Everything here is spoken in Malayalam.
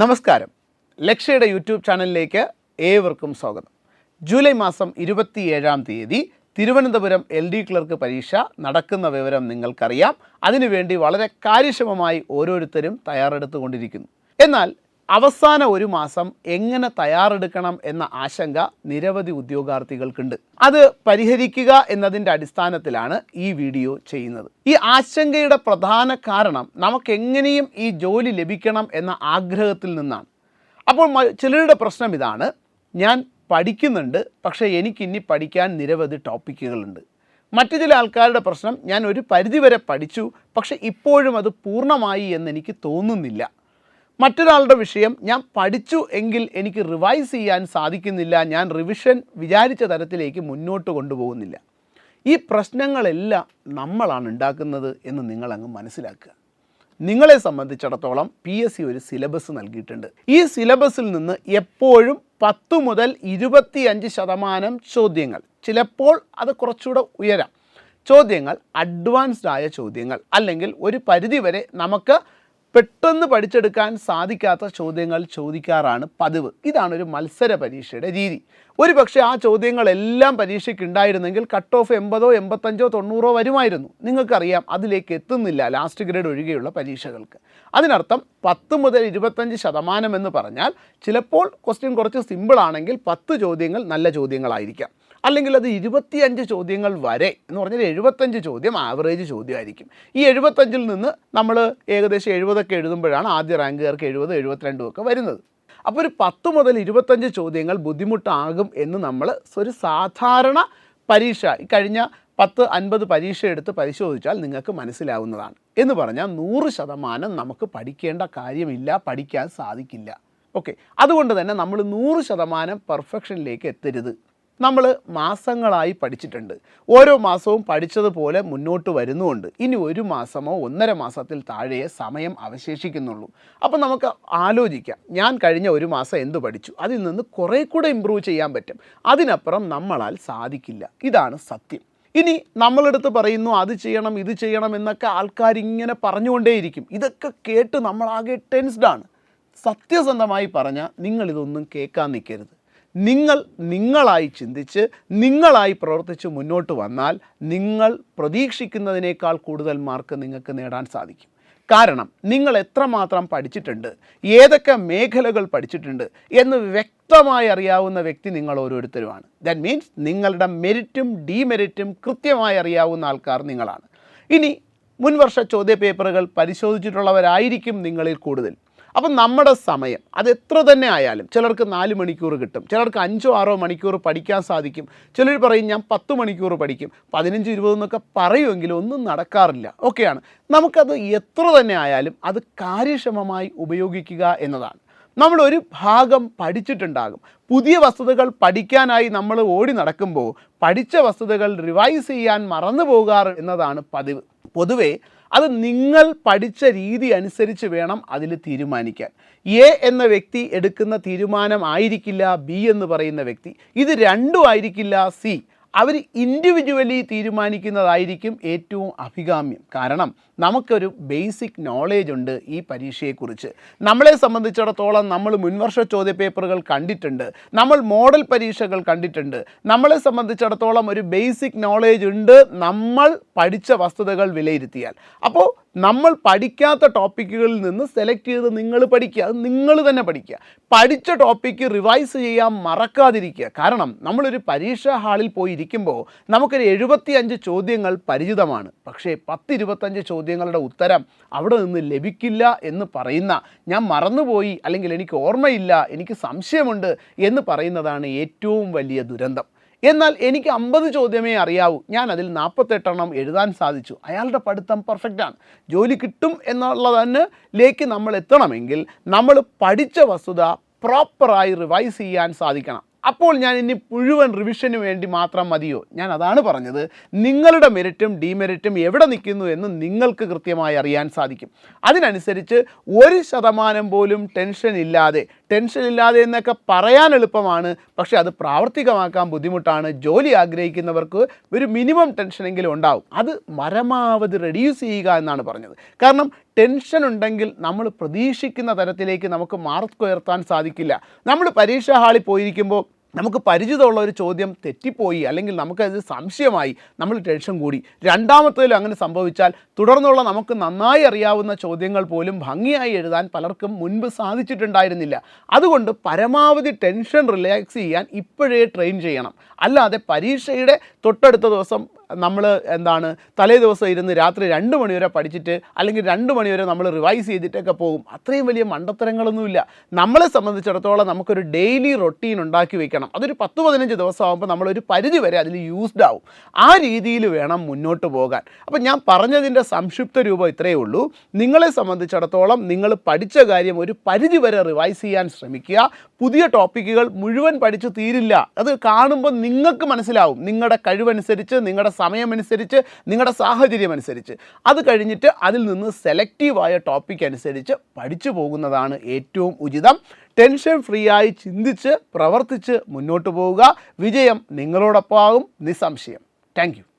നമസ്കാരം. ലക്ഷയുടെ യൂട്യൂബ് ചാനലിലേക്ക് ഏവർക്കും സ്വാഗതം. ജൂലൈ മാസം ഇരുപത്തിയേഴാം തീയതി തിരുവനന്തപുരം എൽ ഡി ക്ലർക്ക് പരീക്ഷ നടക്കുന്ന വിവരം നിങ്ങൾക്കറിയാം. അതിനുവേണ്ടി വളരെ കാര്യക്ഷമമായി ഓരോരുത്തരും തയ്യാറെടുത്തുകൊണ്ടിരിക്കുന്നു. എന്നാൽ അവസാന ഒരു മാസം എങ്ങനെ തയ്യാറെടുക്കണം എന്ന ആശങ്ക നിരവധി ഉദ്യോഗാർത്ഥികൾക്കുണ്ട്. അത് പരിഹരിക്കുക എന്നതിന്റെ അടിസ്ഥാനത്തിലാണ് ഈ വീഡിയോ ചെയ്യുന്നത്. ഈ ആശങ്കയുടെ പ്രധാന കാരണം നമുക്കെങ്ങനെയും ഈ ജോലി ലഭിക്കണം എന്ന ആഗ്രഹത്തിൽ നിന്നാണ്. അപ്പോൾ ചിലരുടെ പ്രശ്നം ഇതാണ്. ഞാൻ പഠിക്കുന്നുണ്ട് പക്ഷേ എനിക്കിനി പഠിക്കാൻ നിരവധി ടോപ്പിക്കുകളുണ്ട്. മറ്റു ചില ആൾക്കാരുടെ പ്രശ്നം ഞാൻ ഒരു പരിധിവരെ പഠിച്ചു പക്ഷേ ഇപ്പോഴും അത് പൂർണമായി എന്ന് എനിക്ക് തോന്നുന്നില്ല. മറ്റൊരാളുടെ വിഷയം ഞാൻ പഠിച്ചു എങ്കിൽ എനിക്ക് റിവൈസ് ചെയ്യാൻ സാധിക്കുന്നില്ല. ഞാൻ റിവിഷൻ വിചാരിച്ച തരത്തിലേക്ക് മുന്നോട്ട് കൊണ്ടുപോകുന്നില്ല. ഈ പ്രശ്നങ്ങളെല്ലാം നമ്മളാണ് ഉണ്ടാക്കുന്നത് എന്ന് നിങ്ങളങ്ങ് മനസ്സിലാക്കുക. നിങ്ങളെ സംബന്ധിച്ചിടത്തോളം പി എസ് സി ഒരു സിലബസ് നൽകിയിട്ടുണ്ട്. ഈ സിലബസിൽ നിന്ന് എപ്പോഴും പത്ത് മുതൽ ഇരുപത്തിയഞ്ച് ശതമാനം ചോദ്യങ്ങൾ. ചിലപ്പോൾ അത് കുറച്ചുകൂടെ ഉയരാം. ചോദ്യങ്ങൾ അഡ്വാൻസ്ഡ് ആയ ചോദ്യങ്ങൾ. അല്ലെങ്കിൽ ഒരു പരിധിവരെ നമുക്ക് പെട്ടെന്ന് പഠിച്ചെടുക്കാൻ സാധിക്കാത്ത ചോദ്യങ്ങൾ ചോദിക്കാറാണ് പതിവ്. ഇതാണ് ഒരു മത്സര പരീക്ഷയുടെ രീതി. ഒരു പക്ഷേ ആ ചോദ്യങ്ങളെല്ലാം പരീക്ഷയ്ക്ക് ഉണ്ടായിരുന്നെങ്കിൽ കട്ട് ഓഫ് എൺപതോ എൺപത്തഞ്ചോ തൊണ്ണൂറോ വരുമായിരുന്നു. നിങ്ങൾക്കറിയാം അതിലേക്ക് എത്തുന്നില്ല ലാസ്റ്റ് ഗ്രേഡ് ഒഴികെയുള്ള പരീക്ഷകൾക്ക്. അതിനർത്ഥം പത്ത് മുതൽ ഇരുപത്തഞ്ച് ശതമാനം എന്ന് പറഞ്ഞാൽ ചിലപ്പോൾ ക്വസ്റ്റ്യൻ കുറച്ച് സിമ്പിളാണെങ്കിൽ പത്ത് ചോദ്യങ്ങൾ നല്ല ചോദ്യങ്ങളായിരിക്കാം. അല്ലെങ്കിൽ അത് ഇരുപത്തിയഞ്ച് ചോദ്യങ്ങൾ വരെ എന്ന് പറഞ്ഞാൽ എഴുപത്തഞ്ച് ചോദ്യം ആവറേജ് ചോദ്യമായിരിക്കും. ഈ എഴുപത്തഞ്ചിൽ നിന്ന് നമ്മൾ ഏകദേശം എഴുപതൊക്കെ എഴുതുമ്പോഴാണ് ആദ്യ റാങ്കുകാർക്ക് എഴുപത് എഴുപത്തിരണ്ടും ഒക്കെ വരുന്നത്. അപ്പോൾ ഒരു പത്ത് മുതൽ ഇരുപത്തഞ്ച് ചോദ്യങ്ങൾ ബുദ്ധിമുട്ടാകും എന്ന് നമ്മൾ ഒരു സാധാരണ പരീക്ഷ കഴിഞ്ഞ പത്ത് അൻപത് പരീക്ഷ എടുത്ത് പരിശോധിച്ചാൽ നിങ്ങൾക്ക് മനസ്സിലാവുന്നതാണ്. എന്ന് പറഞ്ഞാൽ നൂറ് ശതമാനം നമുക്ക് പഠിക്കേണ്ട കാര്യമില്ല പഠിക്കാൻ സാധിക്കില്ല. ഓക്കെ. അതുകൊണ്ട് തന്നെ നമ്മൾ നൂറ് ശതമാനം പെർഫെക്ഷനിലേക്ക് എത്തരുത്. നമ്മൾ മാസങ്ങളായി പഠിച്ചിട്ടുണ്ട്. ഓരോ മാസവും പഠിച്ചതുപോലെ മുന്നോട്ട് വരുന്നുമുണ്ട്. ഇനി ഒരു മാസമോ ഒന്നര മാസത്തിൽ താഴെയേ സമയം അവശേഷിക്കുന്നുള്ളൂ. അപ്പോൾ നമുക്ക് ആലോചിക്കാം. ഞാൻ കഴിഞ്ഞ ഒരു മാസം എന്ത് പഠിച്ചു? അതിൽ നിന്ന് കുറേ കൂടെ ഇമ്പ്രൂവ് ചെയ്യാൻ പറ്റും. അതിനപ്പുറം നമ്മളാൽ സാധിക്കില്ല. ഇതാണ് സത്യം. ഇനി നമ്മളെടുത്ത് പറയുന്നു അത് ചെയ്യണം ഇത് ചെയ്യണം എന്നൊക്കെ ആൾക്കാർ ഇങ്ങനെ പറഞ്ഞുകൊണ്ടേയിരിക്കും. ഇതൊക്കെ കേട്ട് നമ്മളാകെ ടെൻസ്ഡാണ് സത്യസന്ധമായി പറഞ്ഞാൽ നിങ്ങളിതൊന്നും കേൾക്കാൻ നിൽക്കരുത്. നിങ്ങൾ നിങ്ങളായി ചിന്തിച്ച് നിങ്ങളായി പ്രവർത്തിച്ച് മുന്നോട്ട് വന്നാൽ നിങ്ങൾ പ്രതീക്ഷിക്കുന്നതിനേക്കാൾ കൂടുതൽ മാർക്ക് നിങ്ങൾക്ക് നേടാൻ സാധിക്കും. കാരണം നിങ്ങൾ എത്രമാത്രം പഠിച്ചിട്ടുണ്ട് ഏതൊക്കെ മേഖലകൾ പഠിച്ചിട്ടുണ്ട് എന്ന് വ്യക്തമായി അറിയാവുന്ന വ്യക്തി നിങ്ങൾ ഓരോരുത്തരുമാണ്. ദാറ്റ് മീൻസ് നിങ്ങളുടെ മെരിറ്റും ഡീമെരിറ്റും കൃത്യമായി അറിയാവുന്ന ആൾക്കാർ നിങ്ങളാണ്. ഇനി മുൻവർഷ ചോദ്യ പേപ്പറുകൾ പരിശോധിച്ചിട്ടുള്ളവരായിരിക്കും നിങ്ങളിൽ കൂടുതൽ. അപ്പം നമ്മുടെ സമയം അത് എത്ര തന്നെ ആയാലും ചിലർക്ക് നാല് മണിക്കൂർ കിട്ടും ചിലർക്ക് അഞ്ചോ ആറോ മണിക്കൂർ പഠിക്കാൻ സാധിക്കും. ചിലർ പറയും ഞാൻ പത്ത് മണിക്കൂർ പഠിക്കും പതിനഞ്ച് ഇരുപത് എന്നൊക്കെ പറയുമെങ്കിലും ഒന്നും നടക്കാറില്ല. ഓക്കെയാണ് നമുക്കത് എത്ര തന്നെ ആയാലും അത് കാര്യക്ഷമമായി ഉപയോഗിക്കുക എന്നതാണ്. നമ്മൾ ഒരു ഭാഗം പഠിച്ചിട്ടുണ്ടാകും. പുതിയ വസ്തുതകൾ പഠിക്കാനായി നമ്മൾ ഓടി നടക്കുമ്പോൾ പഠിച്ച വസ്തുതകൾ റിവൈസ് ചെയ്യാൻ മറന്നു പോകാറ് എന്നതാണ് പതിവ്. പൊതുവേ അത് നിങ്ങൾ പഠിച്ച രീതി അനുസരിച്ച് വേണം അതിൽ തീരുമാനിക്കാൻ. എ എന്ന വ്യക്തി എടുക്കുന്ന തീരുമാനം ആയിരിക്കില്ല ബി എന്ന് പറയുന്ന വ്യക്തി. ഇത് രണ്ടും ആയിരിക്കില്ല സി. അവർ ഇൻഡിവിജ്വലി തീരുമാനിക്കുന്നതായിരിക്കും ഏറ്റവും അഭികാമ്യം. കാരണം നമുക്കൊരു ബേസിക് നോളേജ് ഉണ്ട് ഈ പരീക്ഷയെക്കുറിച്ച്. നമ്മളെ സംബന്ധിച്ചിടത്തോളം നമ്മൾ മുൻവർഷ ചോദ്യപേപ്പറുകൾ കണ്ടിട്ടുണ്ട്. നമ്മൾ മോഡൽ പരീക്ഷകൾ കണ്ടിട്ടുണ്ട്. നമ്മളെ സംബന്ധിച്ചിടത്തോളം ഒരു ബേസിക് നോളേജ് ഉണ്ട് നമ്മൾ പഠിച്ച വസ്തുതകൾ വിലയിരുത്തിയാൽ. അപ്പോൾ നമ്മൾ പഠിക്കാത്ത ടോപ്പിക്കുകളിൽ നിന്ന് സെലക്ട് ചെയ്ത് നിങ്ങൾ പഠിക്കുക അത് നിങ്ങൾ തന്നെ പഠിക്കുക. പഠിച്ച ടോപ്പിക്ക് റിവൈസ് ചെയ്യാൻ മറക്കാതിരിക്കുക. കാരണം നമ്മളൊരു പരീക്ഷാ ഹാളിൽ പോയി ഇരിക്കുമ്പോൾ നമുക്കൊരു എഴുപത്തിയഞ്ച് ചോദ്യങ്ങൾ പരിചിതമാണ്. പക്ഷേ പത്ത് ഇരുപത്തഞ്ച് ചോദ്യങ്ങളുടെ ഉത്തരം അവിടെ നിന്ന് ലഭിക്കില്ല എന്ന് പറയുന്ന ഞാൻ മറന്നുപോയി അല്ലെങ്കിൽ എനിക്ക് ഓർമ്മയില്ല എനിക്ക് സംശയമുണ്ട് എന്ന് പറയുന്നതാണ് ഏറ്റവും വലിയ ദുരന്തം. എന്നാൽ എനിക്ക് അമ്പത് ചോദ്യമേ അറിയാവൂ. ഞാൻ അതിൽ നാൽപ്പത്തെട്ടെണ്ണം എഴുതാൻ സാധിച്ചു. അയാളുടെ പഠിത്തം പെർഫെക്റ്റാണ് ജോലി കിട്ടും എന്നുള്ളതിലേക്ക് നമ്മൾ എത്തണമെങ്കിൽ നമ്മൾ പഠിച്ച വസ്തുത പ്രോപ്പറായി റിവൈസ് ചെയ്യാൻ സാധിക്കണം. അപ്പോൾ ഞാൻ ഇനി മുഴുവൻ റിവിഷന് വേണ്ടി മാത്രം മതിയോ? ഞാൻ അതാണ് പറഞ്ഞത്. നിങ്ങളുടെ മെറിറ്റും ഡിമെറിറ്റും എവിടെ നിൽക്കുന്നു എന്ന് നിങ്ങൾക്ക് കൃത്യമായി അറിയാൻ സാധിക്കും. അതിനനുസരിച്ച് ഒരു ശതമാനം പോലും ടെൻഷൻ ഇല്ലാതെ ടെൻഷൻ ഇല്ലാതെ എന്നൊക്കെ പറയാൻ എളുപ്പമാണ്. പക്ഷേ അത് പ്രാവർത്തികമാക്കാൻ ബുദ്ധിമുട്ടാണ്. ജോലി ആഗ്രഹിക്കുന്നവർക്ക് ഒരു മിനിമം ടെൻഷനെങ്കിലും ഉണ്ടാവും. അത് പരമാവധി റെഡ്യൂസ് ചെയ്യുക എന്നാണ് പറഞ്ഞത്. കാരണം ടെൻഷൻ ഉണ്ടെങ്കിൽ നമ്മൾ പ്രതീക്ഷിക്കുന്ന തരത്തിലേക്ക് നമുക്ക് മാർക്ക് ഉയർത്താൻ സാധിക്കില്ല. നമ്മൾ പരീക്ഷാ ഹാളിൽ പോയിരിക്കുമ്പോൾ നമുക്ക് പരിചിതമുള്ള ഒരു ചോദ്യം തെറ്റിപ്പോയി അല്ലെങ്കിൽ നമുക്കത് സംശയമായി നമ്മൾ ടെൻഷൻ കൂടി. രണ്ടാമത്തേലും അങ്ങനെ സംഭവിച്ചാൽ തുടർന്നുള്ള നമുക്ക് നന്നായി അറിയാവുന്ന ചോദ്യങ്ങൾ പോലും ഭംഗിയായി എഴുതാൻ പലർക്കും മുൻപ് സാധിച്ചിട്ടുണ്ടായിരുന്നില്ല. അതുകൊണ്ട് പരമാവധി ടെൻഷൻ റിലാക്സ് ചെയ്യാൻ ഇപ്പോഴേ ട്രെയിൻ ചെയ്യണം. അല്ലാതെ പരീക്ഷയുടെ തൊട്ടടുത്ത ദിവസം നമ്മൾ എന്താണ് തലേ ദിവസം ഇരുന്ന് രാത്രി രണ്ട് മണിവരെ പഠിച്ചിട്ട് അല്ലെങ്കിൽ രണ്ട് മണിവരെ നമ്മൾ റിവൈസ് ചെയ്തിട്ടൊക്കെ പോകും. അത്രയും വലിയ മണ്ടത്തരങ്ങളൊന്നുമില്ല. നമ്മളെ സംബന്ധിച്ചിടത്തോളം നമുക്കൊരു ഡെയിലി റൊട്ടീൻ ഉണ്ടാക്കി വെക്കണം. അതൊരു പത്ത് പതിനഞ്ച് ദിവസം ആകുമ്പോൾ നമ്മളൊരു പരിധി വരെ അതിൽ യൂസ്ഡ് ആവും. ആ രീതിയിൽ വേണം മുന്നോട്ട് പോകാൻ. അപ്പോൾ ഞാൻ പറഞ്ഞതിന്റെ സംക്ഷിപ്ത രൂപം ഇത്രയേ ഉള്ളൂ. നിങ്ങളെ സംബന്ധിച്ചിടത്തോളം നിങ്ങൾ പഠിച്ച കാര്യം ഒരു പരിധി വരെ റിവൈസ് ചെയ്യാൻ ശ്രമിക്കുക. പുതിയ ടോപ്പിക്കുകൾ മുഴുവൻ പഠിച്ചു തീരില്ല. അത് കാണുമ്പോൾ നിങ്ങൾക്ക് മനസ്സിലാവും. നിങ്ങളുടെ കഴിവനുസരിച്ച് നിങ്ങളുടെ സമയമനുസരിച്ച് നിങ്ങളുടെ സാഹചര്യം അനുസരിച്ച് അത് കഴിഞ്ഞിട്ട് അതിൽ നിന്ന് സെലക്റ്റീവായ ടോപ്പിക് അനുസരിച്ച് പഠിച്ചു പോകുന്നതാണ് ഏറ്റവും ഉചിതം. ടെൻഷൻ ഫ്രീ ആയി ചിന്തിച്ച് പ്രവർത്തിച്ച് മുന്നോട്ട് പോവുക. വിജയം നിങ്ങളോടൊപ്പം ആകും നിസ്സംശയം. താങ്ക്